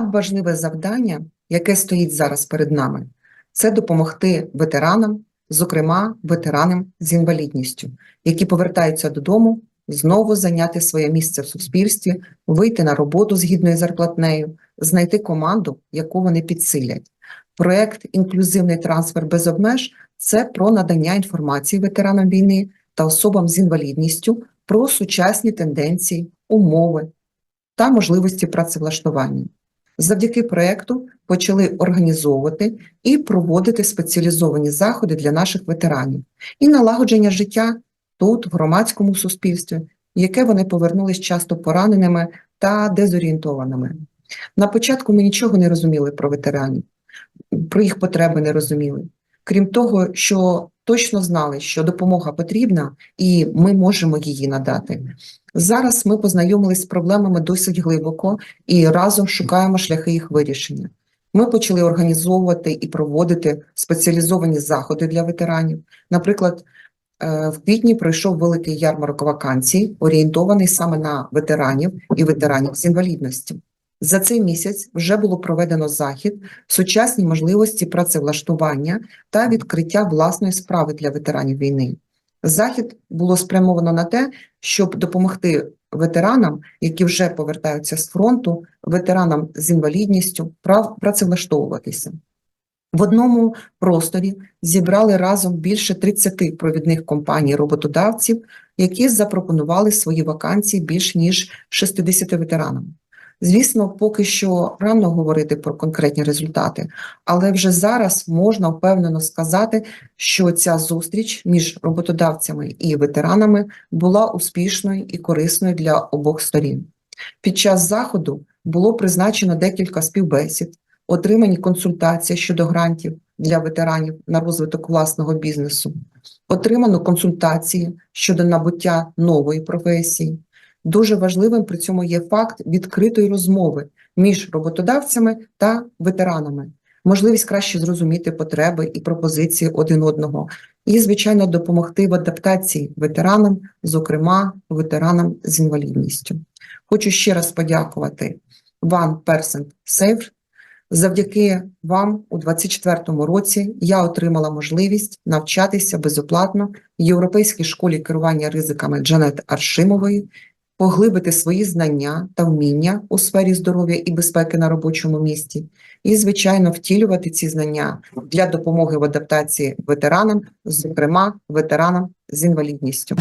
надважливе завдання, яке стоїть зараз перед нами, це допомогти ветеранам, зокрема ветеранам з інвалідністю, які повертаються додому, знову зайняти своє місце в суспільстві, вийти на роботу з гідною зарплатнею, знайти команду, яку вони підсилять. Проект Інклюзивний трансфер без обмеж це про надання інформації ветеранам війни та особам з інвалідністю про сучасні тенденції, умови та можливості працевлаштування. Завдяки проекту почали організовувати і проводити спеціалізовані заходи для наших ветеранів і налагодження життя тут, в громадському суспільстві, яке вони повернулись часто пораненими та дезорієнтованими. На початку ми нічого не розуміли про ветеранів, про їх потреби не розуміли. Крім того, що точно знали, що допомога потрібна, і ми можемо її надати. Зараз ми познайомились з проблемами досить глибоко і разом шукаємо шляхи їх вирішення. Ми почали організовувати і проводити спеціалізовані заходи для ветеранів. Наприклад, е, в квітні пройшов великий ярмарок вакансій, орієнтований саме на ветеранів і ветеранів з інвалідністю. За цей місяць вже було проведено захід, сучасні можливості працевлаштування та відкриття власної справи для ветеранів війни. Захід було спрямовано на те, щоб допомогти ветеранам, які вже повертаються з фронту, ветеранам з інвалідністю, прав працевлаштовуватися. В одному просторі зібрали разом більше 30 провідних компаній роботодавців, які запропонували свої вакансії більш ніж 60 ветеранам. Звісно, поки що рано говорити про конкретні результати, але вже зараз можна впевнено сказати, що ця зустріч між роботодавцями і ветеранами була успішною і корисною для обох сторін. Під час заходу було призначено декілька співбесід, отримані консультації щодо грантів для ветеранів на розвиток власного бізнесу, отримано консультації щодо набуття нової професії. Дуже важливим при цьому є факт відкритої розмови між роботодавцями та ветеранами, можливість краще зрозуміти потреби і пропозиції один одного, і, звичайно, допомогти в адаптації ветеранам, зокрема ветеранам з інвалідністю. Хочу ще раз подякувати One Person Safe. Завдяки вам у 2024 році я отримала можливість навчатися безоплатно в Європейській школі керування ризиками Джанет Аршимової, поглибити свої знання та вміння у сфері здоров'я і безпеки на робочому місці, і, звичайно, втілювати ці знання для допомоги в адаптації ветеранам, зокрема ветеранам з інвалідністю.